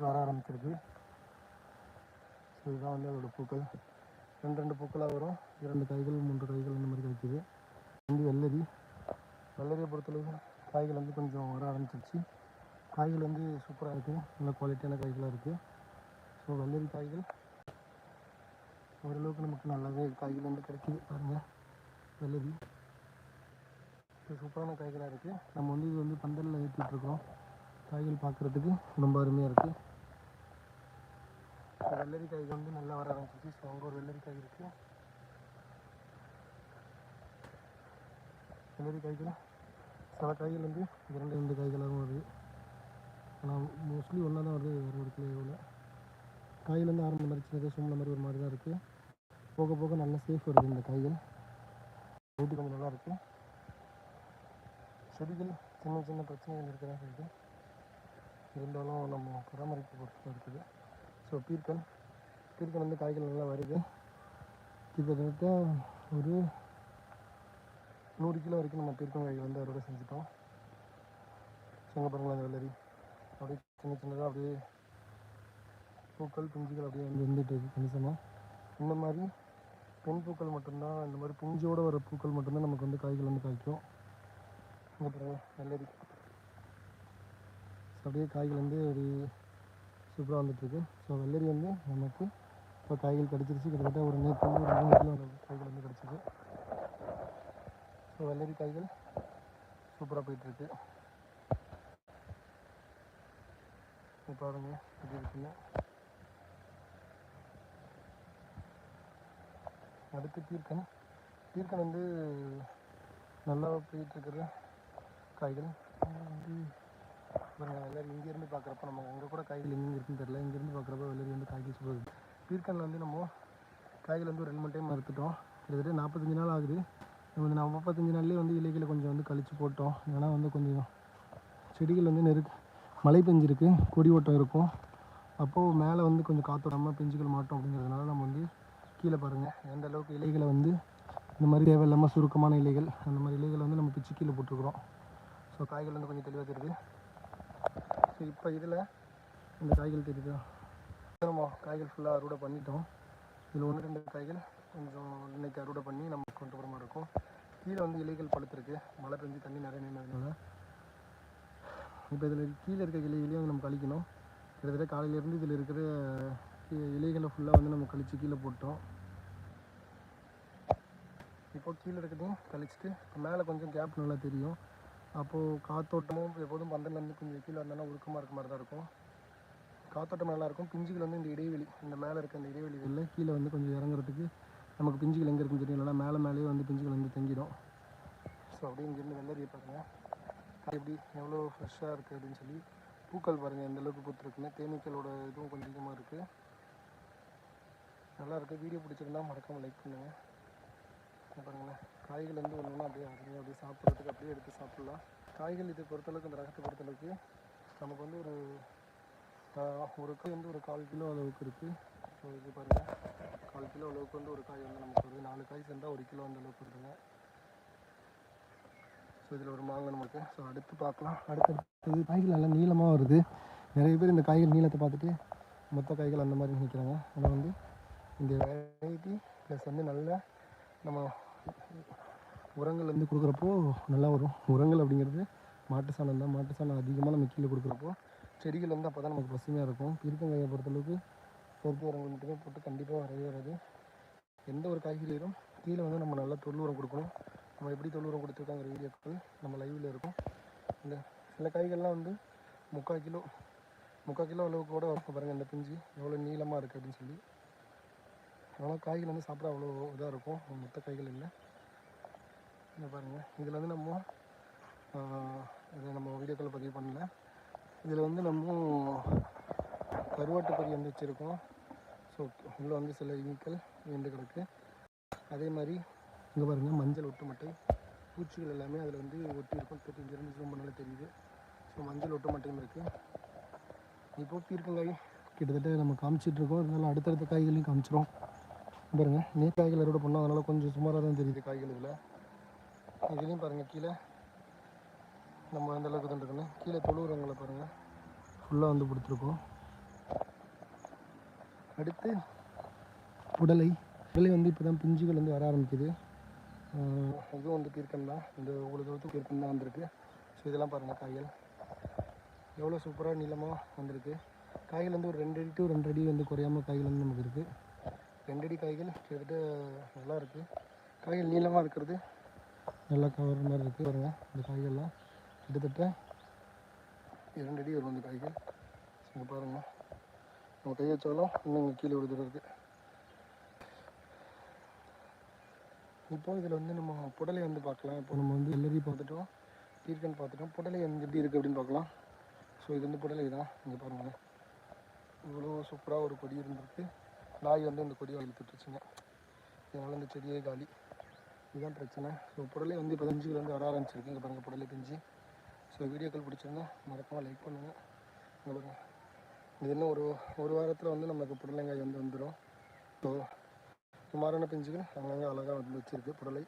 வந்து வர ஆரம்பிச்சிருக்கு ஸோ இதுதான் வந்து அதோட பூக்கள். ரெண்டு ரெண்டு பூக்களாக வரும். இரண்டு காய்கள் மூன்று காய்கள் இந்த மாதிரி காய்க்குது. வந்து வெள்ளரி. வெள்ளரியை பொறுத்தளவு காய்கள் வந்து கொஞ்சம் வர ஆரம்பிச்சிருச்சு. காய்கள் வந்து சூப்பராக இருக்குது நல்ல குவாலிட்டியான காய்களாக இருக்குது ஸோ வெள்ளரி காய்கள். ஓரளவுக்கு நமக்கு நல்லாவே காய்கள் வந்து கிடைக்குது. பாருங்கள் வெள்ளரி. இது சூப்பரான காய்களாக இருக்குது நம்ம வந்து இது வந்து பந்தலில் ஏற்றிட்டுருக்கோம் காய்கள் பார்க்குறதுக்கு ரொம்ப அருமையாக இருக்குது வெள்ளரி காய்கள் வந்து நல்லா வர ஆரம்பிச்சிச்சு. ஸோ அங்கே ஒரு வெள்ளரி காய் இருக்குது வெள்ளரி காய்கள் சில காய்கள் வந்து இரண்டு ரெண்டு காய்களாகவும் வருது ஆனால் மோஸ்ட்லி ஒன்றா தான் வருது வேறு ஒரு கிலோவில் காயில் வந்து ஆரம்ப மாதிரி சின்னதாக சும்மா மாதிரி ஒரு மாதிரி தான் இருக்குது போக போக நல்லா சேஃப் வருது இந்த காய்கள். ரேட்டு கொஞ்சம் நல்லா இருக்குது செடிகள் சின்ன சின்ன பிரச்சனைகள் இருக்கிறதா சொல்லிட்டு செய்யுது இருந்தாலும் நம்ம பராமரிப்பு பொறுத்து தான் இருக்குது. ஸோ பீர்க்கன் பீர்க்கன் வந்து காய்கள் நல்லா வருது கிட்டத்தட்ட ஒரு நூறு கிலோ வரைக்கும் நம்ம பீர்க்கன் காய்கள் வந்து அறுவடை செஞ்சுட்டோம். சொங்க பாருங்களா அந்த வெள்ளரி. அப்படியே சின்ன சின்னதாக அப்படியே பூக்கள் பிஞ்சுகள் அப்படியே வந்து வந்துட்டு இருக்கு கணிசமாக இந்த மாதிரி பெண் பூக்கள் மட்டும்தான் இந்த மாதிரி பிஞ்சோடு வர பூக்கள் மட்டும்தான் நமக்கு வந்து காய்கள் வந்து காய்க்கும். இங்கே பாருங்கள் வெள்ளரி. ஸோ அப்படியே காய்கள் வந்து ஒரு சூப்பராக வந்துட்டுருக்கு. ஸோ வெள்ளரி வந்து நமக்கு இப்போ காய்கள் கிடச்சிருச்சு. கிட்டத்தட்ட ஒரு நேற்று வந்து ஒரு மூணு கிலோ காய்கள் வந்து கிடச்சிது ஸோ வெள்ளரி காய்கள் சூப்பராக போயிட்டுருக்கு. சூப்பராக பாருங்க எப்படி இருக்குன்னு. அடுத்து தீர்க்கன் தீர்க்கன் வந்து நல்லா போயிட்டுருக்கிற காய்கள். வந்து பாருங்கள் வெள்ளரி இங்கேருந்து பார்க்குறப்ப நம்ம அங்கே கூட காய்கள் எங்கே இருக்குன்னு தெரில இங்கேருந்து பார்க்குறப்ப வெள்ளரி வந்து காய்க்கு சூப்பர் பீர்க்கனில் வந்து நம்ம காய்கள் வந்து ஒரு ரெண்டு மூணு டைம் அறுத்துட்டோம் கிட்டத்தட்ட நாற்பத்தஞ்சு நாள் ஆகுது. நம்ம வந்து நாற்பத்தஞ்சு நாள்லேயே வந்து இலைகளை கொஞ்சம் வந்து கழிச்சு போட்டோம். ஏன்னா வந்து கொஞ்சம் செடிகள் வந்து நெரு மழை பெஞ்சிருக்கு. கொடி ஓட்டம் இருக்கும். அப்போது மேலே வந்து கொஞ்சம் காத்தோடாமல் பிஞ்சுகள் மாட்டோம் அப்படிங்கிறதுனால நம்ம வந்து கீழே பாருங்கள் எந்த அளவுக்கு இலைகளை வந்து இந்த மாதிரி தேவையில்லாமல் சுருக்கமான இலைகள் அந்த மாதிரி இலைகளை வந்து நம்ம பிச்சு கீழே போட்டிருக்கிறோம். ஸோ காய்கள் வந்து கொஞ்சம் தெளிவாக தெரியுது. இப்போ இதில் இந்த காய்கள் தெரியுதா? நம்ம காய்கள் ஃபுல்லாக அறுவடை பண்ணிட்டோம். இதில் ஒன்று ரெண்டு காய்கள் கொஞ்சம் இன்னைக்கு அறுவடை பண்ணி நம்ம கொண்டு போகிற மாதிரி இருக்கும். கீழே வந்து இலைகள் பழுத்துருக்கு. மழை பெஞ்சு தண்ணி நிறைய நின்றதுனால இப்போ இதில் கீழே இருக்க இலைகளையும் நம்ம கழிக்கணும். கிட்டத்தட்ட காலையிலேருந்து இதில் இருக்கிற இ- இலைகளை ஃபுல்லாக வந்து நம்ம கழித்து கீழே போட்டோம். இப்போ கீழே இருக்கிறதையும் கழிச்சிட்டு மேலே கொஞ்சம் கேப் நல்லா தெரியும். அப்போது காத்தோட்டமும் எப்போதும் பந்தல்லேருந்து கொஞ்சம் கீழே வந்தாலும் உருக்கமாக இருக்க மாதிரி தான் இருக்கும். காத்தோட்டம் நல்லா இருக்கும். பிஞ்சுகள் வந்து இந்த இடைவெளி இந்த மேலே இருக்க இந்த இடைவெளிகளில் கீழே வந்து கொஞ்சம் இறங்குறதுக்கு நமக்கு பிஞ்சுகள் எங்கே இருக்குன்னு தெரியும். இல்லைனா மேலே மேலேயே வந்து பிஞ்சுகள் வந்து தங்கிடும். ஸோ அப்படியே இங்கேருந்து வெள்ளரியை பாருங்கள் எப்படி எவ்வளோ ஃப்ரெஷ்ஷாக இருக்குது அப்படின்னு சொல்லி பூக்கள் பாருங்கள் எந்தளவுக்கு பூத்துருக்குன்னு. தேனீக்களோட இதுவும் கொஞ்சம் அதிகமாக இருக்குது நல்லாயிருக்கு வீடியோ பிடிச்சிருந்தால் மறக்காமல் லைக் பண்ணுங்கள் பாருங்களேன். காய்கள் வந்து ஒன்று ஒன்றா அப்படியே அருமையாக அப்படியே சாப்பிட்றதுக்கு அப்படியே எடுத்து சாப்பிட்லாம். காய்கள் இதை பொறுத்தளவுக்கு இந்த ரகத்தை பொறுத்தளவுக்கு நமக்கு வந்து ஒரு ஒரு காய் வந்து ஒரு கால் கிலோ அளவுக்கு இருக்குது ஸோ இது பாருங்கள் கால் கிலோ அளவுக்கு வந்து ஒரு காய் வந்து நமக்கு வருது. நாலு காய் சேர்ந்தால் ஒரு கிலோ அந்த அளவுக்கு வருதுங்க. ஸோ இதில் ஒரு மாங்காய் நமக்கு. ஸோ அடுத்து பார்க்கலாம். அடுத்தடுத்து காய்கள் நல்லா நீளமாக வருது. நிறைய பேர் இந்த காய்கள் நீளத்தை பார்த்துட்டு மொத்த காய்கள் அந்த மாதிரி நினைக்கிறாங்க. ஆனால் வந்து இந்த வெரைட்டி ப்ளஸ் வந்து நல்ல நம்ம உரங்கள் வந்து கொடுக்குறப்போ நல்லா வரும். உரங்கள் அப்படிங்கிறது மாட்டு சாணம் தான். மாட்டு சாணம் அதிகமாக நம்ம கீழே கொடுக்குறப்போ செடிகள் வந்து அப்போ தான் நமக்கு பசுமையாக இருக்கும். பீர்க்கங்காயை பொறுத்தளவுக்கு செயற்கை உரங்கள் மட்டுமே போட்டு கண்டிப்பாக வரவே வராது. எந்த ஒரு காய்கறியிலும் கீழே வந்து நம்ம நல்லா தொழு உரம் கொடுக்கணும். நம்ம எப்படி தொழு உரம் கொடுத்துருக்காங்கிற வீடியோக்கள் நம்ம லைவில் இருக்கும். இந்த சில காய்கள்லாம் வந்து முக்கால் கிலோ முக்கால் கிலோ அளவுக்கு கூட வரும் பாருங்கள் இந்த பிஞ்சு. எவ்வளோ நீளமாக இருக்குது அப்படின்னு சொல்லி. அதனால் காய்கள் வந்து சாப்பிட அவ்வளோ இதாக இருக்கும். மொத்த காய்கள் இல்லை இங்கே பாருங்கள் இதில் வந்து நம்ம இதை நம்ம வீடியோக்களை பதிவு பண்ணல. இதில் வந்து நம்ம கருவாட்டு பொறி வந்து வச்சுருக்கோம். ஸோ உள்ளே வந்து சில ஈக்கள் விழுந்து கிடக்கு. அதே மாதிரி இங்கே பாருங்கள் மஞ்சள் ஒட்டுமட்டை பூச்சிகள் எல்லாமே அதில் வந்து ஒட்டி இருக்கும். தொட்டு இங்கேருந்து ஜூம் பண்ணாலே தெரியுது. ஸோ மஞ்சள் ஒட்டுமட்டையும் இருக்குது இப்போ பீர்க்கங்காய் கிட்டத்தட்ட நம்ம காமிச்சிட்ருக்கோம் இருந்தாலும் அடுத்தடுத்த காய்களையும் காமிச்சிரும் பாருங்கள் நீர் காய்கள் அறுவடை பண்ணோம் அதனால் கொஞ்சம் சுமாராக தான் தெரியுது காய்கள் இதில் இதுலேயும் பாருங்கள் கீழே நம்ம எந்த அளவுக்கு தான் இருக்குன்னு கீழே தொழு பாருங்கள் ஃபுல்லாக வந்து கொடுத்துருக்கோம். அடுத்து புடலை. புடலை வந்து இப்போ தான் பிஞ்சுகள் வந்து வர ஆரம்பிக்குது. இதுவும் வந்து கீர்க்கன் தான். இந்த இவ்வளோ தூரத்துக்கு கீர்க்கன் தான் வந்திருக்கு. ஸோ இதெல்லாம் பாருங்கள் காய்கள். எவ்வளோ சூப்பராக நீளமாக வந்திருக்கு. காய்கள் வந்து ஒரு ரெண்டு அடி டு ரெண்டு அடி வந்து குறையாம காய்கள் வந்து நமக்கு இருக்குது ரெண்டடி காய்கள் கிட்டத்தட்ட நல்லா இருக்குது காய்கள் நீளமாக இருக்கிறது. நல்லா கவர் மாதிரி இருக்குது பாருங்கள் இந்த காய்கள்லாம். கிட்டத்தட்ட இரண்டடி வரும் இந்த காய்கள். இங்கே பாருங்கள் நம்ம கை வச்சாலும் இன்னும் இங்கே கீழே ஒரு இருக்குது இப்போ இதில் வந்து நம்ம புடலை வந்து பார்க்கலாம். இப்போ நம்ம வந்து எல்லரி பார்த்துட்டோம் பீர்க்கன் பார்த்துட்டோம். புடலை வந்து எப்படி இருக்குது அப்படின்னு பார்க்கலாம். ஸோ இது வந்து புடலை தான் இங்கே பாருங்களேன். இவ்வளோ சூப்பராக ஒரு கொடி இருந்திருக்கு. நாய் வந்து இந்த கொடியை இழுத்துட்டுருச்சுங்க இதனால் இந்த செடியே காலி. இதுதான் பிரச்சனை. ஸோ புடலை வந்து இப்போ பிஞ்சுகள் வந்து வர ஆரம்பிச்சிருக்கு. இங்கே பாருங்கள் புடலை பிஞ்சு. ஸோ வீடியோக்கள் பிடிச்சிருந்தா மறக்காமல் லைக் பண்ணுங்கள் இங்கே பாருங்கள் இது இன்னும் ஒரு ஒரு வாரத்தில் வந்து நமக்கு புடலைங்காய் வந்து வந்துடும் ஸோ சுமாரான பிஞ்சுகள் அங்கங்கே அழகாக வந்து வச்சுருக்கு புடலை.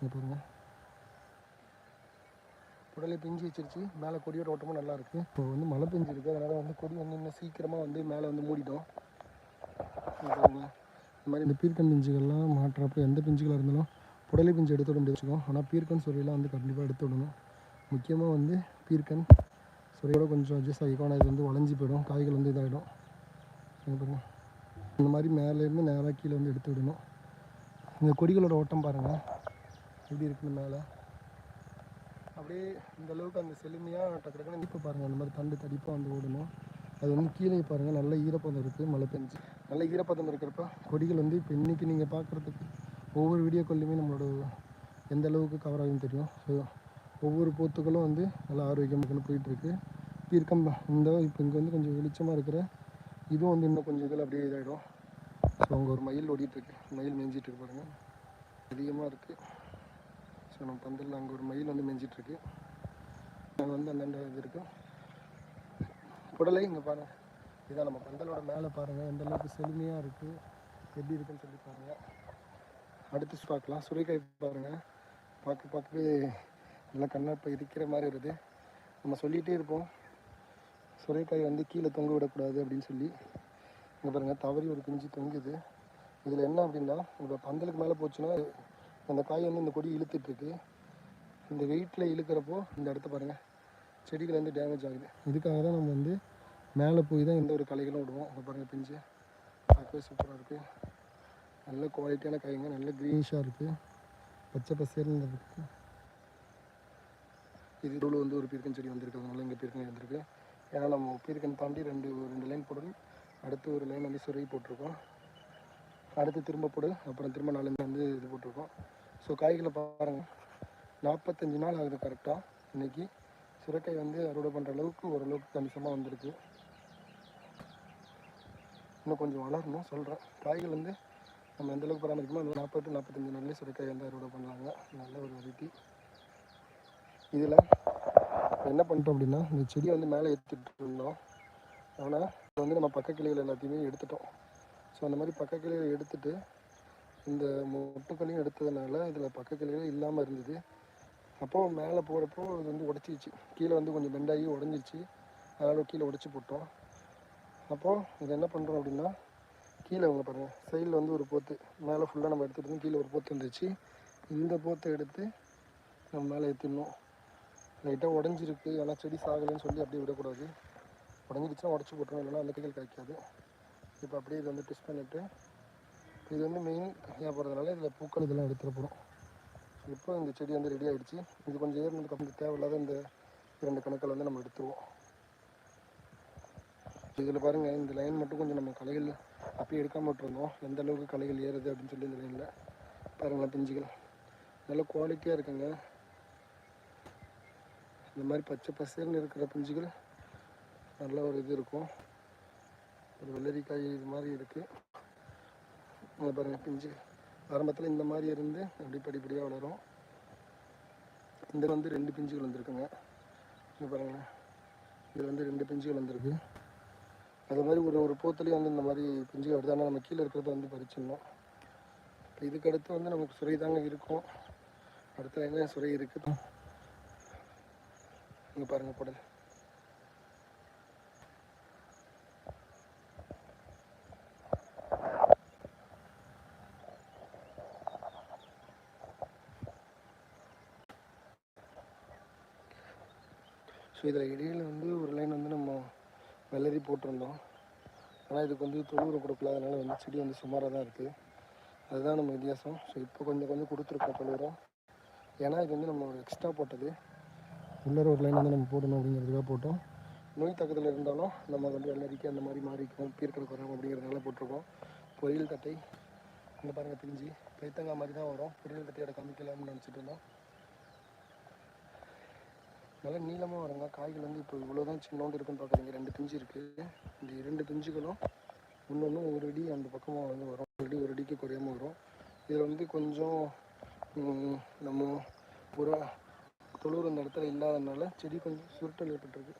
இங்கே பாருங்க. புடலை பிஞ்சு வச்சிருச்சு. மேலே கொடியோட ஓட்டமும் நல்லாயிருக்கு இப்போ வந்து மழை பெஞ்சிருக்கு. அதனால் வந்து கொடி வந்து இன்னும் சீக்கிரமாக வந்து மேலே வந்து மூடிட்டோம். இந்த மாதிரி இந்த பீர்க்கன் பிஞ்சுகள்லாம் மாட்டுறப்போ எந்த பிஞ்சுகளாக இருந்தாலும் புடலை பிஞ்சு எடுத்து விட முடியாது ஆனால் பீர்க்கன் சொரியெல்லாம் வந்து கண்டிப்பாக எடுத்து விடணும். முக்கியமாக வந்து பீர்க்கன் சொரியோட கொஞ்சம் அட்ஜஸ்ட் ஆகிக்கும் ஆனால் இது வந்து வளைஞ்சி போயிடும். காய்கள் வந்து இதாகிடும் இந்த மாதிரி மேலேருந்து நேராக கீழே வந்து எடுத்து விடணும். இந்த கொடிகளோட ஓட்டம் பாருங்கள் எப்படி இருக்குது மேலே? அப்படியே இந்த அளவுக்கு அந்த செழுமையாக டக்கு டக்குன்னு இப்போ பாருங்கள் அந்த மாதிரி தண்டு தடிப்பாக வந்து ஓடணும். அது வந்து கீழே பாருங்கள் நல்ல ஈரப்பதம் இருக்குது மழை பெஞ்சு. நல்ல ஈரப்பதம் இருக்கிறப்ப கொடிகள் வந்து இப்போ இன்றைக்கி நீங்கள் பார்க்குறதுக்கு ஒவ்வொரு வீடியோக்கள்லையுமே நம்மளோட எந்த அளவுக்கு கவர் ஆகுதுன்னு தெரியும். ஸோ ஒவ்வொரு போத்துக்களும் வந்து நல்லா ஆரோக்கியமாக போயிட்டுருக்கு பீர்க்கம் இந்த இப்போ இங்கே வந்து கொஞ்சம் வெளிச்சமாக இருக்கிற இதுவும் வந்து இன்னும் கொஞ்சம் இதில் அப்படியே இதாகிடும் ஸோ அங்கே ஒரு மயில் ஓடிட்டுருக்கு மயில் மேய்ஞ்சிட்டு பாருங்கள் அதிகமாக இருக்குது ஸோ நம்ம பந்தலில் அங்கே ஒரு மயில் வந்து மேய்ஞ்சிட்ருக்கு அங்கே வந்து அந்தாண்ட இது இருக்குது புடலை இங்கே பாருங்கள் இதான் நம்ம பந்தலோட மேலே பாருங்கள் எந்த அளவுக்கு செழுமையாக இருக்குது எப்படி இருக்குன்னு சொல்லி பாருங்கள் அடுத்து பார்க்கலாம். சுரைக்காய் பாருங்கள் பார்க்க பார்க்கவே நல்லா கண்ணா இப்போ இருக்கிற மாதிரி வருது நம்ம சொல்லிகிட்டே இருப்போம். சுரைக்காய் வந்து கீழே தொங்க விடக்கூடாது அப்படின்னு சொல்லி. இங்கே பாருங்கள் தவறி ஒரு பிஞ்சு தொங்குது. இதில் என்ன அப்படின்னா இப்போ பந்தலுக்கு மேலே போச்சுன்னா அந்த காய் வந்து இந்த கொடி இழுத்துட்ருக்கு இந்த வெயிட்டில் இழுக்கிறப்போ இந்த இடத்த பாருங்கள் செடிகள் வந்து டேமேஜ் ஆகுது. இதுக்காக தான் நம்ம வந்து மேலே போய் தான் எந்த ஒரு களைகளும் விடுவோம். இங்கே பாருங்கள் பிஞ்சு. பார்க்கவே சூப்பராக இருக்குது நல்ல குவாலிட்டியான காய்ங்க. நல்ல க்ரீனிஷாக இருக்குது பச்சை பசேல்னு இருக்குது இது நடுவில் வந்து ஒரு பீர்க்கன் செடி வந்திருக்கு. அதனால இங்கே பீர்க்கன் வந்திருக்கு. ஏன்னா நம்ம பீர்க்கன் தாண்டி ரெண்டு ரெண்டு லைன் போடணும். அடுத்து ஒரு லைன் வந்து சுருகி போட்டிருக்கோம். அடுத்து திரும்ப போடு. அப்புறம் திரும்ப நாலு வந்து இது போட்டிருக்கோம். ஸோ காய்களை பாருங்கள் நாற்பத்தஞ்சு நாள் ஆகுது கரெக்டாக இன்றைக்கி சுரக்காய் வந்து அறுவடை பண்ணுற அளவுக்கு ஓரளவுக்கு கணிசமாக வந்திருக்கு. இன்னும் கொஞ்சம் வளரணும் சொல்கிறேன் காய்கள் வந்து நம்ம எந்தளவுக்கு அளவுக்கு அந்த நாற்பது நாற்பத்தஞ்சு நாள்லேயே சுரைக்காய் வந்து அறுவடை பண்ணலாங்க. நல்ல ஒரு வெரைட்டி. இதில் என்ன பண்ணிட்டோம் அப்படின்னா இந்த செடியை வந்து மேலே ஏற்றிட்டு இருந்தோம். ஆனால் இப்போ வந்து நம்ம பக்க கிளைகள் எல்லாத்தையுமே எடுத்துட்டோம். ஸோ அந்த மாதிரி பக்க கிளைகளை எடுத்துட்டு இந்த மொட்டுக்களையும் எடுத்ததுனால இதில் பக்க கிளைகள் இல்லாமல் இருந்தது. அப்போது மேலே போகிறப்போ இது வந்து உடச்சிச்சு கீழே வந்து கொஞ்சம் பெண்டாகி உடஞ்சிச்சு அதனால் கீழே உடச்சி போட்டோம். அப்போது இது என்ன பண்ணுறோம் அப்படின்னா கீழே உங்களை பாருங்கள் சைடில் வந்து ஒரு போத்து மேலே ஃபுல்லாக நம்ம எடுத்துகிட்டு வந்து கீழே ஒரு போத்து வந்துச்சு இந்த போத்தை எடுத்து நம்ம மேலே ஏற்றிடணும் லைட்டாக உடஞ்சிருக்கு ஆனால் செடி சாகலைன்னு சொல்லி அப்படியே விடக்கூடாது. உடஞ்சிருச்சுன்னா உடச்சி போட்டுரும் இல்லைன்னா அந்த கைகள் காய்க்காது இப்போ அப்படியே இது வந்து டெஸ்ட் பண்ணிவிட்டு இது வந்து மெயின் கையாக போகிறதுனால இதில் பூக்கள் இதெல்லாம் எடுத்துகிட்டு போகிறோம் இப்போ இந்த செடி வந்து ரெடி ஆகிடுச்சு இது கொஞ்சம் ஏறினதுக்கு அப்புறம் தேவையில்லாத இந்த இரண்டு கணக்கில் வந்து நம்ம எடுத்துருவோம். இதில் பாருங்கள் இந்த லைன் மட்டும் கொஞ்சம் நம்ம களைகள் அப்படியே எடுக்காம விட்டுருந்தோம் எந்த அளவுக்கு களைகள் ஏறுது அப்படின்னு சொல்லி இந்த லைனில் பாருங்களேன் பிஞ்சுகள். நல்ல குவாலிட்டியாக இருக்குங்க. இந்த மாதிரி பச்சை பசேல்னு இருக்கிற பிஞ்சுகள் நல்ல ஒரு இது இருக்கும். ஒரு வெள்ளரிக்காய் இது மாதிரி இருக்குது அதை பாருங்கள் பிஞ்சு. ஆரம்பத்தில் இந்த மாதிரி இருந்து அப்படி படிப்படியாக வளரும். இந்த வந்து ரெண்டு பிஞ்சுகள் வந்திருக்குங்க. இங்கே பாருங்களேன். இதில் வந்து ரெண்டு பிஞ்சுகள் வந்திருக்கு. அது மாதிரி ஒரு ஒரு போத்துலேயும் வந்து இந்த மாதிரி பிஞ்சு வருது. நம்ம கீழே இருக்கிறத வந்து பறிச்சிடணும். இப்போ இதுக்கடுத்து வந்து நமக்கு சுரை தாங்க இருக்கும். அடுத்த என்ன சுரை இருக்குது இங்கே பாருங்கள் புடல் ஸோ இதில் இடையில் வந்து ஒரு லைன் வந்து நம்ம வெள்ளரி போட்டிருந்தோம். ஆனால் இதுக்கு வந்து தொழுவுரம் கொடுக்கல. அதனால் வந்து செடி வந்து சுமாராக தான் இருக்குது அதுதான் நம்ம வித்தியாசம். ஸோ இப்போ கொஞ்சம் கொஞ்சம் கொடுத்துருக்கோம் தொழுவுரம் ஏன்னா இது வந்து நம்ம ஒரு எக்ஸ்ட்ரா போட்டது. உள்ளர ஒரு லைன் வந்து நம்ம போடணும் அப்படிங்கிறதுக்காக போட்டோம். நோய் தாக்கத்தில் இருந்தாலும் நம்ம வந்து வெள்ளரிக்கு அந்த மாதிரி மாறிக்கும். பீர்க்கலுக்கு வராமல் அப்படிங்கிறதுனால போட்டிருக்கோம். பொரியல் தட்டை இந்த பாருங்கள் பிரிஞ்சு பைத்தங்காய் மாதிரி தான் வரும். பொரியல் தட்டையோட காமிக்கலாம்னு நினச்சிட்டு இருந்தோம். நல்லா நீளமாக வருங்க. காய்கள் வந்து இப்போ இவ்வளோ தான் சின்னோண்டு இருக்குன்னு பார்க்குறீங்க ரெண்டு பிஞ்சு இருக்குது இந்த இரண்டு பிஞ்சுகளும் ஒன்று ஒரு அடி அந்த பக்கமாக வந்து வரும். ஒரு அடி ஒரு அடிக்கு குறையாமல் வரும். இதில் வந்து கொஞ்சம் நம்ம ஒரு தொழுவுற இந்த இடத்துல இல்லாதனால செடி கொஞ்சம் சுருட்டல் ஏற்பட்டிருக்கு.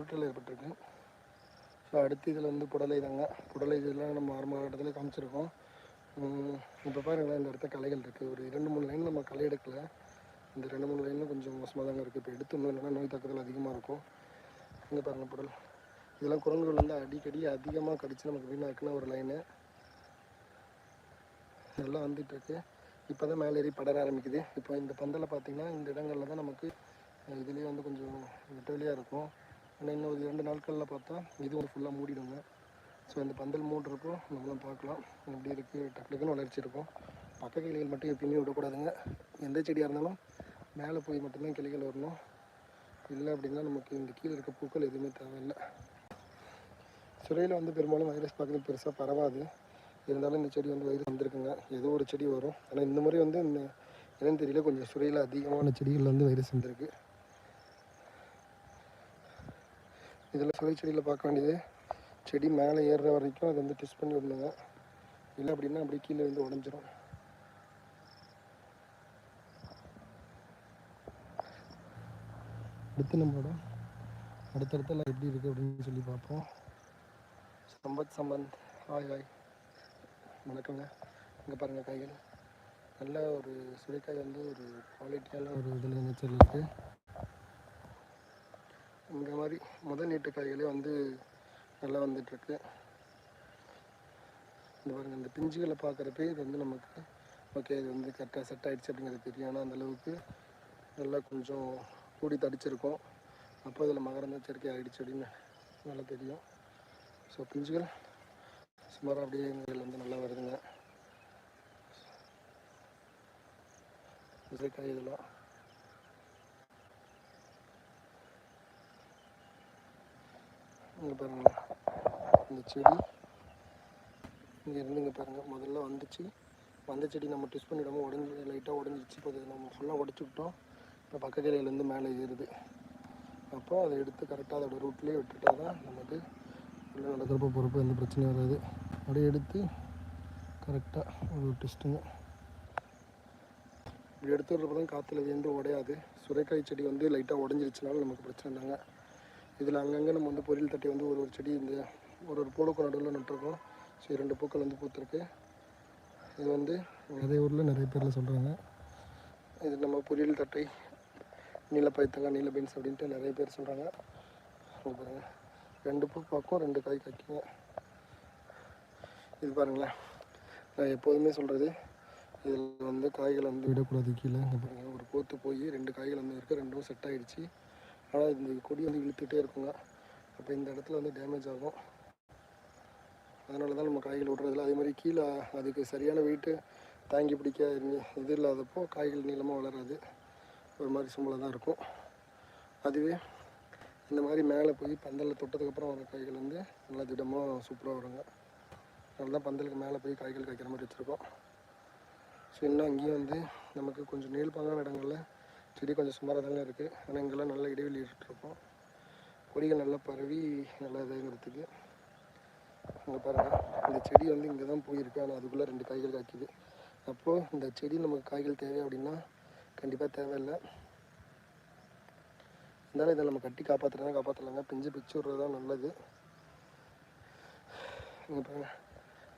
சுருட்டல் ஏற்பட்டிருக்கு. ஸோ அடுத்து இதில் வந்து புடலை தாங்க. புடலை இதெல்லாம் நம்ம ஆரம்ப இடத்துல காமிச்சிருக்கோம். இப்போ பாருங்களேன் இந்த இடத்த களைகள் இருக்குது ஒரு இரண்டு மூணு லைன் நம்ம களை எடுக்கல. இந்த ரெண்டு மூணு லைனில் கொஞ்சம் மோசமாக தாங்க இருக்குது இப்போ எடுத்தோம் இல்லைன்னா நோய் தாக்குதல் அதிகமாக இருக்கும். இங்கே பாருங்கள் புடல். இதெல்லாம் குரங்குகள் வந்து அடிக்கடி அதிகமாக கடிச்சு நமக்கு வீணாக்குன ஒரு லைனு எல்லாம் வந்துட்டு இருக்கு. இப்போ தான் மேலே ஏறி படர ஆரம்பிக்குது. இப்போ இந்த பந்தலை பார்த்திங்கன்னா இந்த இடங்களில் தான் நமக்கு இதுலேயே வந்து கொஞ்சம் வெட்டவெளியாக இருக்கும். ஆனால் இன்னும் ஒரு ரெண்டு நாட்களில் பார்த்தா இது ஒரு ஃபுல்லாக மூடிடுங்க. ஸோ இந்த பந்தல் மூடுறப்போ நம்மளும் பார்க்கலாம். எப்படி இருக்குது டக்கு டக்குன்னு வளர்ச்சி இருக்கும். பக்க கிளைகள் மட்டும் எப்பயுமே விடக்கூடாதுங்க. எந்த செடியாக இருந்தாலும் மேலே போய் மட்டும்தான் கிளைகள் வரணும். இல்லை அப்படின்னா நமக்கு இந்த கீழே இருக்க பூக்கள் எதுவுமே தேவையில்லை. சுரையில் வந்து பெரும்பாலும் வைரஸ் பார்க்குறது பெருசாக பரவாது. இருந்தாலும் இந்த செடி வந்து வைரஸ் வந்திருக்குங்க. ஏதோ ஒரு செடி வரும். ஆனால் இந்த மாதிரி வந்து இந்த என்னன்னு தெரியல. கொஞ்சம் சுரையில் அதிகமான செடிகளில் வந்து வைரஸ் வந்திருக்கு. இதில் சுரை செடியில் பார்க்க வேண்டியது. செடி மேலே ஏறுற வரைக்கும் அதை வந்து டெஸ்ட் பண்ணி விடணுங்க இல்லை அப்படின்னா அப்படியே கீழே வந்து உடஞ்சிரும். அடுத்து நம்மளோட அடுத்தடுத்தல எப்படி இருக்குது அப்படின்னு சொல்லி பார்ப்போம். சம்பத் சம்பந்த். Hi hi. வணக்கங்க. இங்கே பாருங்கள் காய்கள். நல்ல ஒரு சுரைக்காய் வந்து ஒரு குவாலிட்டியான ஒரு இதில் நேச்சரில் இருக்குது இந்த மாதிரி முதல் நீட்டு காய்களே வந்து நல்லா வந்துட்டுருக்கு. இந்த பாருங்க இந்த பிஞ்சுகளை பார்க்குறப்பே இது வந்து நமக்கு ஓகே இது வந்து கரெக்டாக செட் ஆகிடுச்சு அப்படிங்கிறது தெரியும். ஆனால் அந்த அளவுக்கு நல்லா கொஞ்சம் கூடி தடிச்சிருக்கும். அப்போ இதில் மகரந்த சேர்க்கை ஆகிடுச்சு அப்படின்னு நல்லா தெரியும். ஸோ பிஞ்சுகள் சுமாராக அப்படியே இதில் வந்து நல்லா வருதுங்க. விசைக்காய் இதெல்லாம். இங்கே பாருங்க. இந்த செடி. இங்கே இருந்து இங்கே பாருங்கள் முதல்ல வந்துச்சு. வந்த செடி நம்ம டிஸ் பண்ணிவிடாமல் உடஞ்சி லைட்டாக உடஞ்சிச்சு இப்போ அதை நம்ம ஃபுல்லாக உடச்சி விட்டோம். இப்போ பக்கக்கிளையிலேருந்து மேலே ஏறுது. அப்போ அதை எடுத்து கரெக்டாக அதோட ரூட்லேயே விட்டுட்டால் தான் நமக்கு உள்ளே நடக்கிறப்ப போகிறப்ப எந்த பிரச்சனையும் வராது. அப்படியே எடுத்து கரெக்டாக ஒரு டிஸ்ட்டுங்க இப்படி எடுத்து விடுறப்ப தான் காற்றுல வேந்து உடையாது. சுரைக்காய் செடி வந்து லைட்டாக உடஞ்சிருச்சுனாலும் நமக்கு பிரச்சனை இல்லைங்க இதில் அங்கங்கே நம்ம வந்து பொரியல் தட்டி வந்து ஒரு ஒரு செடி இந்த ஒரு ஒரு பூலுக்கு நடுவில் நட்டுருக்கோம். ஸோ ரெண்டு பூக்கள் வந்து பூத்துருக்கு. இது வந்து நிறைய ஊரில் நிறைய பேரில் சொல்கிறாங்க இது நம்ம பொரியல் தட்டை நீல பைத்தங்காய் நீல பீன்ஸ் அப்படின்ட்டு நிறைய பேர் சொல்கிறாங்க பாருங்க. ரெண்டு பூ பார்க்கும் ரெண்டு காய் காய்க்குங்க. இது பாருங்களேன். நான் எப்போதுமே சொல்கிறது இதில் வந்து காய்களை வந்து விடக்கூடாது கீழே. இங்க பாருங்க. ஒரு போத்து போய் ரெண்டு காய்கள் வந்து இருக்குது ரெண்டும் செட் ஆகிடுச்சு ஆனால் இந்த கொடி வந்து இழுத்துகிட்டே இருக்குங்க. அப்போ இந்த இடத்துல வந்து டேமேஜ் ஆகும். அதனால தான் நம்ம காய்கள் விட்றதில்ல. அதே மாதிரி கீழே அதுக்கு சரியான வெயிட்டு தாங்கி பிடிக்க இது- இல்லாதப்போ காய்கள் நீளமாக வளராது. ஒரு மாதிரி சும்பளம் தான் இருக்கும். அதுவே இந்த மாதிரி மேலே போய் பந்தலில் தொட்டதுக்கப்புறம் வர காய்கள் வந்து நல்லா திடமாக சூப்பராக வருங்க. அதனால தான் பந்தலுக்கு மேலே போய் காய்கள் காய்க்கிற மாதிரி வச்சுருக்கோம். ஸோ இன்னும் அங்கேயும் வந்து நமக்கு கொஞ்சம் நீள்பாங்கான இடங்களில் செடி கொஞ்சம் சுமாராக தாங்க இருக்குது ஆனால் இங்கெல்லாம் நல்ல இடைவெளி இருக்கோம் கொடிகள் நல்லா பரவி நல்லா இதாகிறதுக்கு. அங்கே பாருங்கள் இந்த செடி வந்து இங்கே தான் போயிருக்கு. ஆனால் அதுக்குள்ளே ரெண்டு காய்கள் காய்க்குது. அப்போது இந்த செடி நமக்கு காய்கள் தேவை அப்படின்னா கண்டிப்பாக தேவையில்லை. இருந்தாலும் இதை நம்ம கட்டி காப்பாற்றுறதா காப்பாற்றலாங்க பிஞ்சு பிச்சு விட்றது தான் நல்லது. இங்கே பாருங்கள்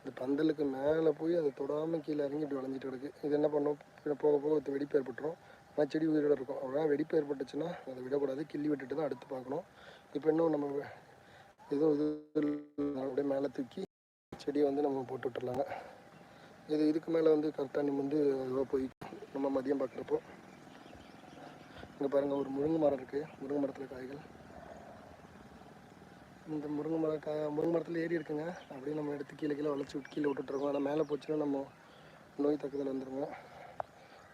இந்த பந்தலுக்கு மேலே போய் அதை தொடாமல் கீழே இறங்கி இப்படி வளைஞ்சிட்டு கிடக்கு. இது என்ன பண்ணும்? போக போக வெடிப்பு ஏற்பட்டுரும். ஆனால் செடி உயிரோட இருக்கும். அவ்வளோ வெடிப்பு ஏற்பட்டுச்சுன்னா அதை விடக்கூடாது. கிள்ளி விட்டுட்டு தான் அடுத்து பார்க்கணும். இப்போ இன்னும் நம்ம எதுவும் இது அப்படியே மேலே தூக்கி செடியை வந்து நம்ம போட்டு விட்டுருலாங்க. இது இதுக்கு மேலே வந்து கரெக்டாக நம்ம வந்து அதுவாக போய் நம்ம மதியம் பார்க்குறப்போ இங்கே பாருங்கள் ஒரு முருங்கை மரம் இருக்குது முருங்கை மரத்தில் காய்கள். இந்த முருங்கை மரம் கா முருங்கை மரத்தில் ஏறி இருக்குங்க. அப்படியே நம்ம எடுத்து கீழே கீழே வளைச்சி விட்டு கீழே விட்டுட்ருக்கோம் ஆனால் மேலே போச்சுன்னா நம்ம நோய் தாக்குதல் வந்துருங்க.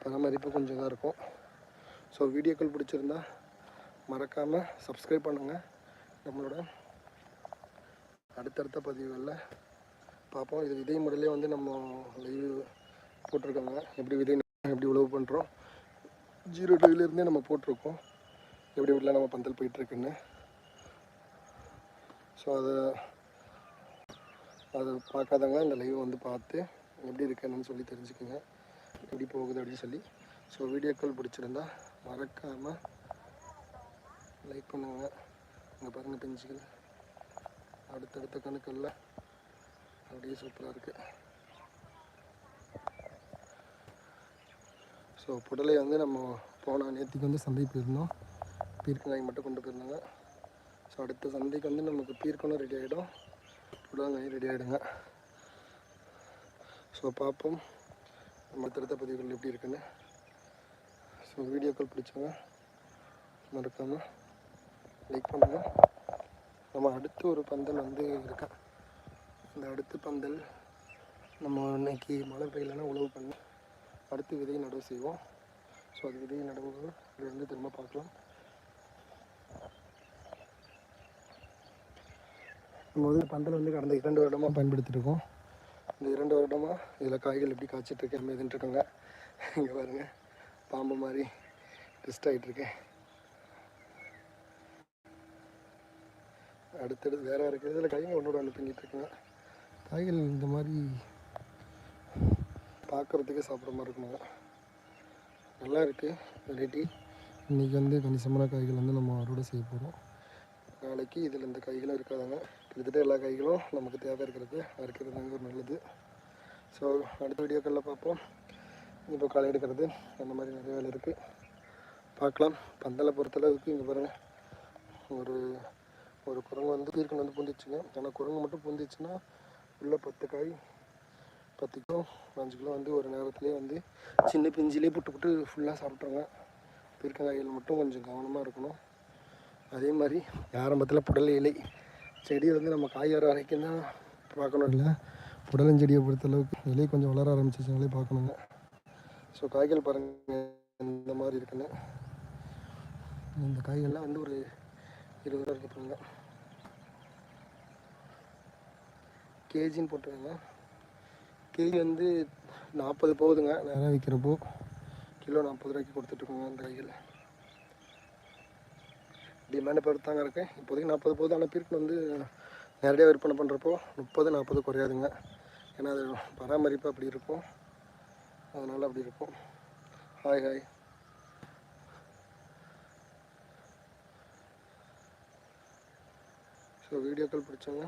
பராமரிப்பு கொஞ்சம் தான் இருக்கும். ஸோ வீடியோக்கள் பிடிச்சிருந்தா மறக்காமல் சப்ஸ்கிரைப் பண்ணுங்கள் நம்மளோட அடுத்தடுத்த பதிவுகளில் பார்ப்போம். இது விதை முறையிலே வந்து நம்ம லைவ் போட்டிருக்காங்க. எப்படி விதை எப்படி உழவு பண்ணுறோம் ஜீரோ டூலேருந்தே நம்ம போட்டிருக்கோம். எப்படி எப்படிலாம் நம்ம பந்தல் போயிட்டுருக்குன்னு. ஸோ அதை அதை பார்க்காதவங்க இந்த லைவ் வந்து பார்த்து எப்படி இருக்குன்னு சொல்லி தெரிஞ்சுக்கோங்க. எப்படி போகுது அப்படின்னு சொல்லி. ஸோ வீடியோக்கள் பிடிச்சிருந்தா மறக்காமல் லைக் பண்ணுங்க. இங்கே பாருங்கள் பெஞ்சுகள் அடுத்தடுத்த கணுக்கள்ல அப்படியே சூப்பராக இருக்குது ஸோ புடலை வந்து நம்ம போன நேற்றுக்கு வந்து சந்தை போயிருந்தோம். பீர்க்கங்காய் மட்டும் கொண்டு போயிருந்தாங்க. ஸோ அடுத்த சந்தைக்கு வந்து நமக்கு பீர்க்கணும் ரெடி ஆகிடும் புடலங்காயும் ரெடி ஆகிடுங்க ஸோ பார்ப்போம். நம்ம அடுத்தடுத்த பதிவுகள் எப்படி இருக்குன்னு. ஸோ வீடியோக்கள் பிடிச்சவங்க மறக்காமல் லைக் பண்ணுங்கள் நம்ம அடுத்து ஒரு பந்தல் வந்து இருக்கேன் இந்த அடுத்த பந்தல் நம்ம இன்னைக்கு மழை பெய்யலைன்னா உழவு பண்ணி அடுத்து விதையை நடவு செய்வோம். ஸோ அது விதையை நடவு இது வந்து திரும்ப பார்க்கலாம். நம்ம வந்து பந்தல் வந்து கடந்த இரண்டு வருடமாக பயன்படுத்தியிருக்கோம் இந்த இரண்டு வருடமாக இதில் காய்கள் எப்படி காய்ச்சிட்டு இருக்கேன் மேதுன்ட்டு இங்கே பாருங்க பாம்பு மாதிரி டெஸ்ட் ஆகிட்டுருக்கேன் அடுத்தடுத்து வேறு இருக்குது இதில் காய்கள் ஒன்றோட ஒன்று காய்கள் இந்த மாதிரி பார்க்குறதுக்கே சாப்பிட்ற மாதிரி இருக்குங்க. நல்லா இருக்குது வெரைட்டி இன்றைக்கி வந்து கணிசமான காய்கள் வந்து நம்ம அறுவடை செய்ய போகிறோம் நாளைக்கு இதில் இந்த காய்களும் இருக்காதுங்க. கிட்டத்தட்ட எல்லா காய்களும் நமக்கு தேவை இருக்கிறது அறுக்கிறது ஒரு நல்லது. ஸோ அடுத்த வீடியோக்களில் பார்ப்போம். இப்போ களை எடுக்கிறது அந்த மாதிரி நிறைய வேலை இருக்குது பார்க்கலாம். பந்தலை பொறுத்தளவுக்கு இங்கே பாருங்கள் ஒரு ஒரு குரங்கு வந்து பீர்க்கன் வந்து பூந்துச்சுங்க. ஆனால் குரங்கு மட்டும் பூந்துச்சுன்னா உள்ளே பத்து காய் பத்து கிலோ அஞ்சு கிலோ வந்து ஒரு நேரத்துலேயே வந்து சின்ன பிஞ்சிலே புட்டு புட்டு ஃபுல்லாக சாப்பிட்ருங்க பீர்க்கங்காய்கள் மட்டும் கொஞ்சம் கவனமாக இருக்கணும். அதே மாதிரி ஆரம்பத்தில் புடலை இலை செடி வந்து நம்ம காய் வர வரைக்கும் தான் பார்க்கணும் இல்லை. புடலஞ்செடியை பொறுத்தளவுக்கு இலை கொஞ்சம் வளர ஆரம்பிச்சிச்சுனாலே பார்க்கணுங்க. ஸோ காய்கள் பாருங்கள் இந்த மாதிரி இருக்குன்னு. இந்த காய்கள்லாம் வந்து ஒரு இருபது ரூபா இருக்கு பாருங்க கேஜின்னு போட்டுருங்க கேஜி வந்து நாற்பது போகுதுங்க நேரம் விற்கிறப்போ கிலோ நாற்பது ரூபாய்க்கு கொடுத்துட்ருக்கோங்க அந்த காய்கள். டிமாண்டை பொறுத்தாங்க இருக்கேன் இப்போதைக்கு நாற்பது போது ஆனால் வந்து நேரடியாக விற்பனை பண்ணுறப்போ முப்பது நாற்பது குறையாதுங்க. ஏன்னா அது பராமரிப்பு அப்படி இருக்கும். அதனால் அப்படி இருக்கும். ஹாய் ஹாய் ஸோ வீடியோக்கள் பிடிச்சவங்க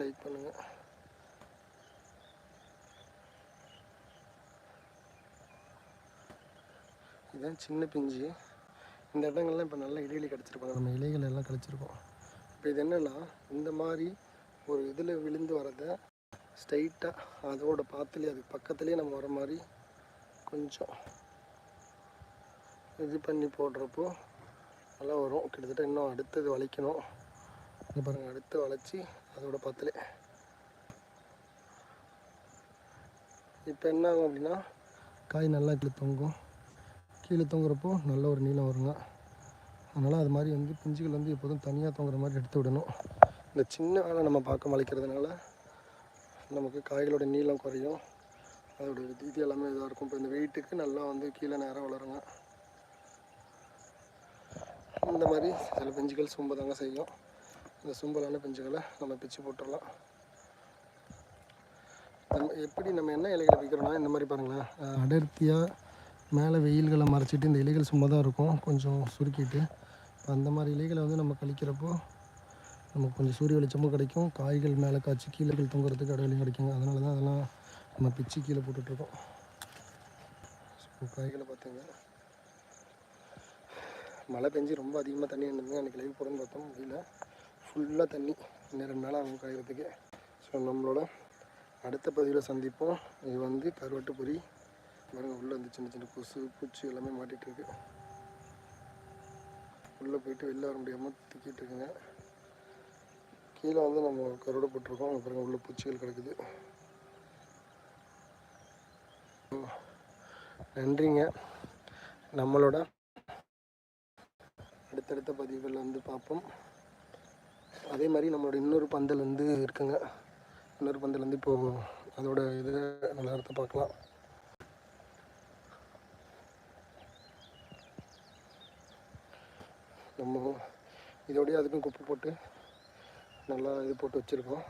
லைக் பண்ணுங்கள் இதுதான் சின்ன பிஞ்சு. இந்த இடங்கள்லாம் இப்போ நல்லா இலைகள் கிடச்சிருப்பாங்க. நம்ம இலைகள் எல்லாம் கிடச்சிருக்கோம் இப்போ இது என்னென்னா இந்த மாதிரி ஒரு இதில் விழுந்து வரதை ஸ்ட்ரைட்டாக அதோட பாத்துலேயே அது பக்கத்துலேயே நம்ம வர மாதிரி கொஞ்சம் இது பண்ணி போடுறப்போ நல்லா வரும். கிட்டத்தட்ட இன்னும் அடுத்தது வளைக்கணும். இங்க பாருங்க அடுத்து வளைச்சி அதோட பார்த்துலே இப்போ என்ன ஆகும் அப்படின்னா காய் நல்லா இப்படி தொங்கும். கீழே தொங்குறப்போ நல்ல ஒரு நீளம் வருங்க. அதனால் அது மாதிரி வந்து பிஞ்சுகள் வந்து எப்போதும் தனியாக தொங்குற மாதிரி எடுத்து விடணும். இந்த சின்ன வேலை நம்ம பார்க்க வளைக்கிறதுனால நமக்கு காய்களோட நீளம் குறையும். அதோட இது எல்லாமே இதாக இருக்கும். இப்போ இந்த வெயிட்டுக்கு நல்லா வந்து கீழே நேரம் வளருங்க. இந்த மாதிரி சில பிஞ்சுகள் சும்ப தாங்க செய்யும். இந்த சும்பலான பிஞ்சுகளை நம்ம பிச்சு போட்டுடலாம். நம்ம எப்படி நம்ம என்ன இலைகளை வைக்கிறோம்னா இந்த மாதிரி பாருங்களேன். அடர்த்தியாக மேலே வெயில்களை மறைச்சிட்டு இந்த இலைகள் சும்மா தான் இருக்கும். கொஞ்சம் சுருக்கிட்டு. இப்போ அந்த மாதிரி இலைகளை வந்து நம்ம கழிக்கிறப்போ நமக்கு கொஞ்சம் சூரிய வெளிச்சமும் கிடைக்கும். காய்கள் மேலே காய்ச்சி கீழே தொங்குறதுக்கு இடைவெளியும் கிடைக்கும் அதனால தான் அதெல்லாம் நம்ம பிச்சு கீழே போட்டுட்ருக்கோம். காய்களை பார்த்துங்க. மழை பெஞ்சு ரொம்ப அதிகமாக தண்ணி இருந்தது அன்றைக்கி லைவ் போடணும்னு பார்த்தோம். முடியல. ஃபுல்லாக தண்ணி. இன்னும் ரெண்டு நாள் ஆகும் காய்கிறதுக்கு. ஸோ நம்மளோட அடுத்த பதிவில் சந்திப்போம். இது வந்து கருவட்டுப்பொரி பாருங்கள் உள்ளே வந்து சின்ன சின்ன கொசு பூச்சி எல்லாமே மாட்டிகிட்டு இருக்கு. உள்ளே போயிட்டு வெளில வர முடியாமல் திக்கிட்டு இருக்குங்க. கீழே வந்து நம்ம கருவாடை போட்டிருக்கோம். அங்க பாருங்க உள்ள பூச்சிகள் கிடக்குது. நன்றிங்க. நம்மளோட அடுத்தடுத்த பதிவுகளில் வந்து பார்ப்போம். அதே மாதிரி நம்மளோட இன்னொரு பந்தல் வந்து இருக்குங்க. இன்னொரு பந்தல் வந்து இப்போது அதோட இது நிலவரத்தை பார்க்கலாம். நம்ம இதோடய அதுக்கும் குப்பை போட்டு நல்லா இது போட்டு வச்சுருக்கோம்.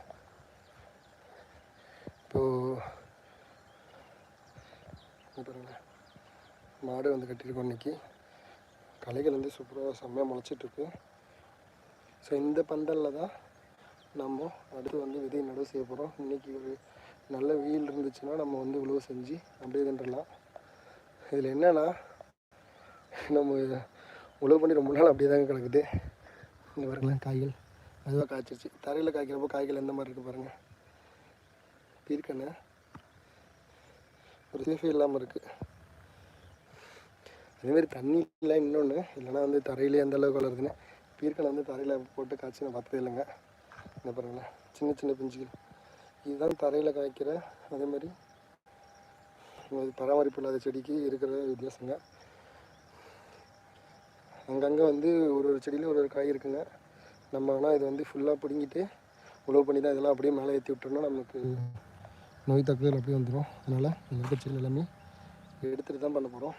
இப்போது இங்க மாடு வந்து கட்டியிருக்கோம் இன்னைக்கு. களைகள் வந்து சூப்பராக செம்மையாக முளைச்சிட்ருக்கு. ஸோ இந்த பந்தலில் தான் நம்ம அடுத்து வந்து விதை நடவு செய்ய போகிறோம் இன்றைக்கி ஒரு நல்ல வெயில் இருந்துச்சுன்னா நம்ம வந்து உழவு செஞ்சு அப்படியே தின்றலாம். இதில் என்னென்னா நம்ம உழவு பண்ணி ரொம்ப நாள் அப்படியே தாங்க கிடக்குது. இங்கே பாருங்களேன் காய்கள். அதுவாக காய்ச்சிருச்சு. தரையில் காய்க்கிறப்போ காய்கள் எந்த மாதிரி இருக்குது பாருங்கள் பீர்க்கண்ணு ஒரு சேஃபே இல்லாமல் இருக்குது அதேமாதிரி தண்ணி இல்லை இன்னொன்று இல்லைன்னா வந்து தரையிலே எந்த அளவுக்கு வளருதுன்னு. பீர்க்கனை வந்து தரையில் போட்டு காய்ச்சி நான் பார்த்ததே இல்லைங்க. என்ன பாருங்களேன் சின்ன சின்ன பிஞ்சுகள். இதுதான் தரையில் காய்க்கிற அதே மாதிரி பராமரிப்பு இல்லாத செடிக்கு இருக்கிற வித்தியாசங்க. அங்கங்கே வந்து ஒரு ஒரு செடியில் ஒரு ஒரு காய் இருக்குங்க. நம்ம ஆனால் இது வந்து ஃபுல்லாக பிடுங்கிட்டு உழவு பண்ணி தான் இதெல்லாம் அப்படியே மேலே ஏற்றி விட்டோம்னா நமக்கு நோய் தாக்குதல் அப்படியே வந்துடும் அதனால் இந்த இருக்க செடி எல்லாமே எடுத்துகிட்டு தான் பண்ண போகிறோம்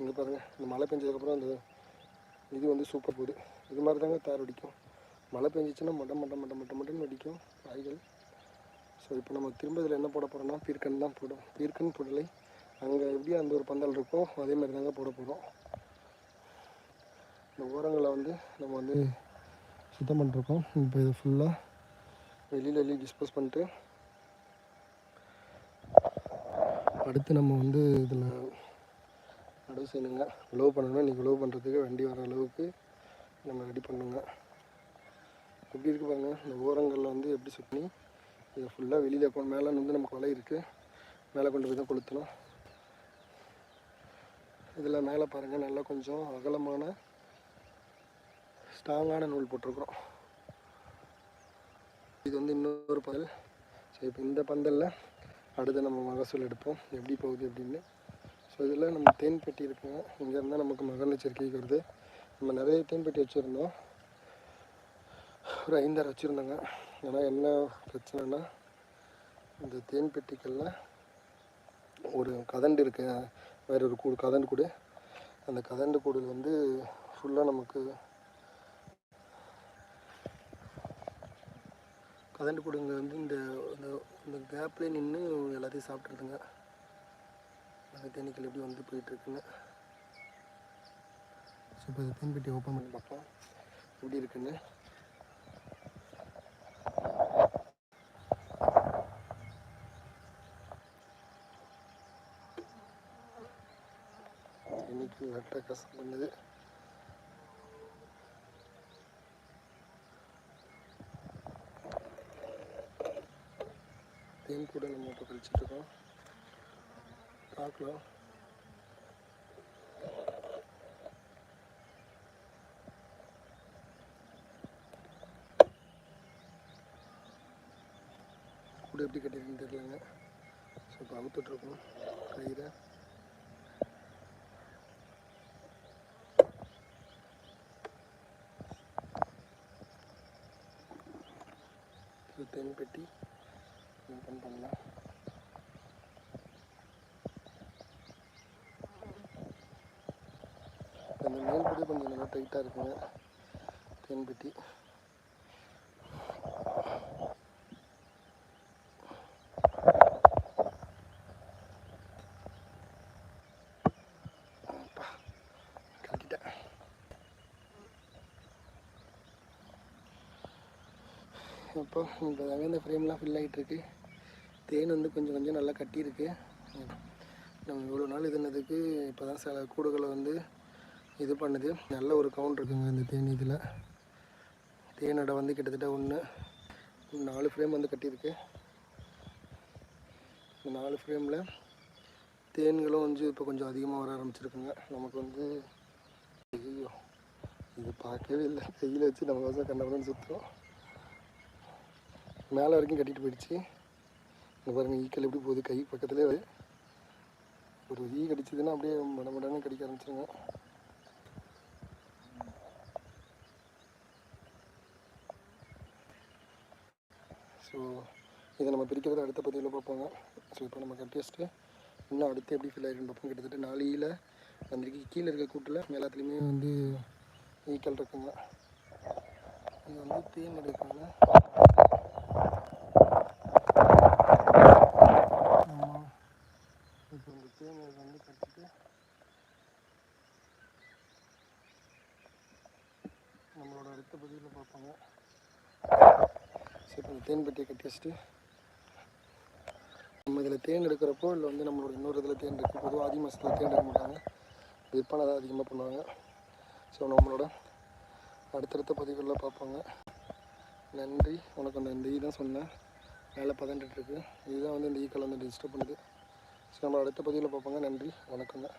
இங்கே பாருங்கள் இந்த மழை பெஞ்சதுக்கப்புறம் அந்த இது வந்து சூப்பர் போகுது. இது மாதிரி தாங்க தார் அடிக்கும் மழை பெஞ்சிச்சுன்னா மொட்டை மொட்டை மொட்டை மொட்டை மொட்டைன்னு அடிக்கும் காய்கள். ஸோ இப்போ நம்ம திரும்ப இதில் என்ன போட போகிறோம்னா பீர்க்கன் தான் போடும். பீர்க்கன் புடலை அங்கே எப்படி அந்த ஒரு பந்தல் இருக்கோ அதே மாதிரி தாங்க போட போகிறோம் இந்த ஓரங்களை வந்து நம்ம வந்து சுத்தம் பண்ணிருக்கோம் இப்போ இதை ஃபுல்லாக வெளியில் வெளியே டிஸ்போஸ் பண்ணிட்டு அடுத்து நம்ம வந்து இதில் நடவு செய்யணுங்க. உழவு பண்ணணும் இன்றைக்கி உழவு பண்ணுறதுக்கு வண்டி வர அளவுக்கு நம்ம ரெடி பண்ணுங்க எப்படி இருக்கு பாருங்க இந்த ஓரங்களில் வந்து எப்படி சுற்றி இதை ஃபுல்லாக வெளியில் மேலே வந்து நமக்கு வலை இருக்குது மேலே கொண்டு போய் தான் கொளுத்தணும். இதில் மேலே பாருங்கள் நல்லா கொஞ்சம் அகலமான ஸ்ட்ராங்கான நூல் போட்டிருக்கிறோம். இது வந்து இன்னொரு பந்தல். ஸோ இப்போ இந்த பந்தலில் அடுத்து நம்ம மகசூல் எடுப்போம். எப்படி போகுது அப்படின்னு. ஸோ இதில் நம்ம தேன் பெட்டி இருக்குங்க. இங்கே இருந்தால் நமக்கு மகன் எச்சரிக்கைக்கு வருது. நம்ம நிறைய தேன் பெட்டி வச்சுருந்தோம். ஒரு ஐந்தாறு வச்சுருந்தோங்க. ஆனால் என்ன பிரச்சனைனா இந்த தேன் பெட்டிகளில் ஒரு கதண்டு இருக்குது வேற ஒரு கூடு கதண்டு கூடு. அந்த கதண்டு கூடு வந்து ஃபுல்லாக நமக்கு கதண்டு கூடுங்க வந்து இந்த இந்த கேப்லேயே நின்று எல்லாத்தையும் சாப்பிட்ருதுங்க அந்த தேனீக்கள் எப்படி வந்து போயிட்டுருக்குங்க. ஸோ இப்போ இந்த ஓப்பன் பண்ணி பார்க்கலாம். எப்படி இருக்குன்னு. கரெக்டாக கசம் பண்ணுது. தேன் கூட நம்ம இப்போ கழிச்சிட்டு இருக்கோம். பார்க்கலாம். கூட எப்படி கட்டிருக்குன்னு தெரியலங்க. ஸோ இப்போ அமுத்துட்ருக்கோம் கயிறை. கட்டி தென் பண்ணலாம். அந்த மேல் கொஞ்சம் நல்லா டைட்டாக இருக்குங்க தென் இப்போ இப்போதாங்க இந்த ஃப்ரேம்லாம் ஃபில் ஆகிட்டுருக்கு தேன் வந்து கொஞ்சம் கொஞ்சம் நல்லா கட்டியிருக்கு. நம்ம இவ்வளோ நாள் இதுனதுக்கு இப்போ தான் சில கூடுகளை வந்து இது பண்ணுது. நல்ல ஒரு கவுண்ட் இருக்குங்க இந்த தேன் இதில். தேனடை வந்து கிட்டத்தட்ட ஒன்று நாலு ஃப்ரேம் வந்து கட்டியிருக்கு. இந்த நாலு ஃப்ரேமில் தேன்களும் வந்து இப்போ கொஞ்சம் அதிகமாக வர ஆரம்பிச்சிருக்குங்க. நமக்கு வந்து ஐயோ இது பார்க்கவே இல்லை. கையில் வச்சு நம்ம வந்து கண்ணபுரம் சுற்றுறோம் மேலே வரைக்கும் கட்டிட்டு போயிடுச்சு. இங்கே பாருங்கள் ஈக்கல் எப்படி போகுது கை பக்கத்துலேயே ஒரு ஈ கடிச்சதுன்னா அப்படியே மடமடன்னு கடிக்க ஆரம்பிச்சிருங்க. ஸோ இதை நம்ம பிரிக்கிறது அடுத்த பதிவில் பார்ப்போங்க. ஸோ இப்போ நம்ம கட்டியஸ்ட்டு இன்னும் அடுத்து எப்படி ஃபில் ஆகிருக்குன்னு பார்ப்போம். கிட்டத்தட்ட நாலு ஈல வந்திருக்கு. கீழே இருக்க கூட்டில் எல்லாத்துலேயுமே வந்து ஈக்கல் இருக்குங்க. இது வந்து தேன் எடுக்காங்க ஆமாம் இப்போ இந்த தேன் இதை வந்து கட்டிட்டு நம்மளோட அடுத்த பதிவில் பார்ப்பாங்க சரி இப்போ இந்த தேன் பெட்டியை கட்டி வச்சுட்டு நம்ம இதில் தேன் எடுக்கிறப்போ இல்லை வந்து நம்மளோட இன்னொரு இதில் தேன் இருக்குது பொதுவாக ஆதி மாதத்தில் தேன் எடுக்க மாட்டாங்க. விற்பனை தான் அதிகமாக பண்ணுவாங்க. ஸோ நம்மளோட அடுத்தடுத்த பதிவுகளில் பார்ப்பாங்க. நன்றி உனக்கு அந்த இந்த ஈ தான் சொன்னேன் மேலே பதண்டுட்டுருக்கு இதுதான் வந்து இந்த ஈக்கள் வந்து டிஸ்டர்ப் பண்ணுது. ஸோ நம்ம அடுத்த பதிவில் பார்ப்பாங்க. நன்றி வணக்கங்க.